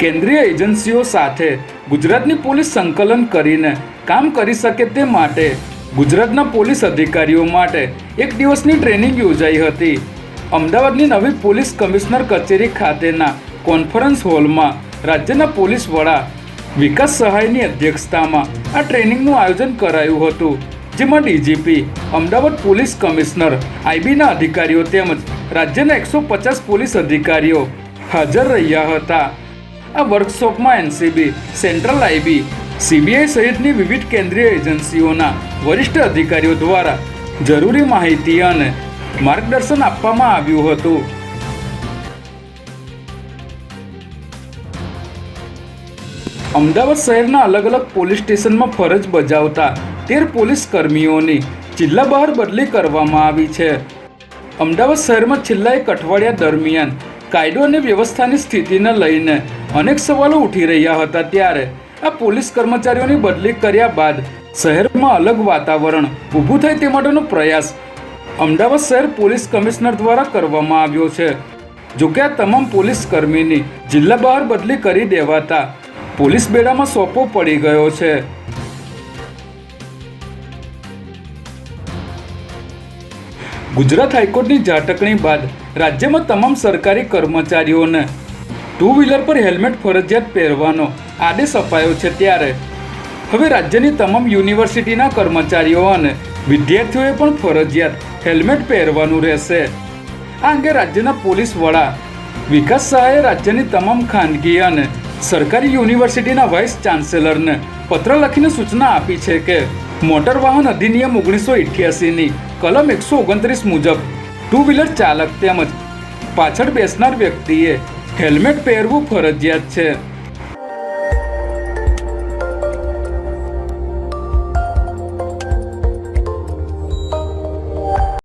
કેન્દ્રીય એજન્સીઓ સાથે ગુજરાતની પોલીસ સંકલન કરીને કામ કરી શકે તે માટે ગુજરાતના પોલીસ અધિકારીઓ માટે એક દિવસની ટ્રેનિંગ યોજાઈ હતી. અમદાવાદની નવી પોલીસ કમિશનર કચેરી ખાતેના કોન્ફરન્સ હોલમાં રાજ્યના પોલીસ વડા વિકાસ સહાયની અધ્યક્ષતામાં આ ટ્રેનિંગનું આયોજન કરાયું હતું, જેમાં ડીજીપી અમદાવાદ પોલીસ કમિશનર, આઈબીના અધિકારીઓ તેમજ રાજ્યના એકસો પચાસ પોલીસ અધિકારીઓ હાજર રહ્યા હતા. આ વર્કશોપમાં એનસીબી, સેન્ટ્રલ આઈબી, સીબીઆઈ સહિતની વિવિધ કેન્દ્રીય એજન્સીઓના વરિષ્ઠ અધિકારીઓ દ્વારા જરૂરી માહિતી અને માર્ગદર્શન આપવામાં આવ્યું હતું. અમદાવાદ શહેરના અલગ અલગ પોલીસ સ્ટેશનમાં ફરજ બજાવતા તેર પોલીસ કર્મીઓની જિલ્લા બહાર બદલી કરવામાં આવી છે. અમદાવાદ શહેરમાં છેલ્લા એક અઠવાડિયા દરમિયાન કાયદો અને વ્યવસ્થાની સ્થિતિને લઈને અનેક સવાલો ઉઠી રહ્યા હતા ત્યારે આ પોલીસ કર્મચારીઓની બદલી કર્યા બાદ શહેરમાં અલગ વાતાવરણ ઊભું થાય તે માટેનો પ્રયાસ અમદાવાદ શહેર પોલીસ કમિશનર દ્વારા કરવામાં આવ્યો છે. જોકે આ તમામ પોલીસ કર્મીની જિલ્લા બહાર બદલી કરી દેવાતા પોલીસ બેડામાં સોંપો પડી ગયો છે. ગુજરાત હાઈકોર્ટની ઝાટકણી બાદ રાજ્યમાં તમામ સરકારી કર્મચારીઓને ટુ વ્હીલર પર હેલ્મેટ ફરજિયાત પહેરવાનો આદેશ અપાયો છે ત્યારે. હવે રાજ્યની તમામ યુનિવર્સિટીના કર્મચારીઓ અને વિદ્યાર્થીઓએ પણ ફરજિયાત હેલ્મેટ પહેરવાનું રહેશે. આ અંગે રાજ્યના પોલીસ વડા વિકાસ શાહે રાજ્યની તમામ ખાનગી અને સરકારી યુનિવર્સિટીના વાઇસ ચાન્સેલરને પત્ર લખીને સૂચના આપી છે કે, મોટર વાહન અધિનિયમ ઓગણીસો ઇઠ્યાસીની કલમ એકસો ઓગણત્રીસ મુજબ ટુ વ્હીલર ચાલક તેમજ પાછળ બેસનાર વ્યક્તિએ હેલ્મેટ પહેરવું ફરજિયાત છે.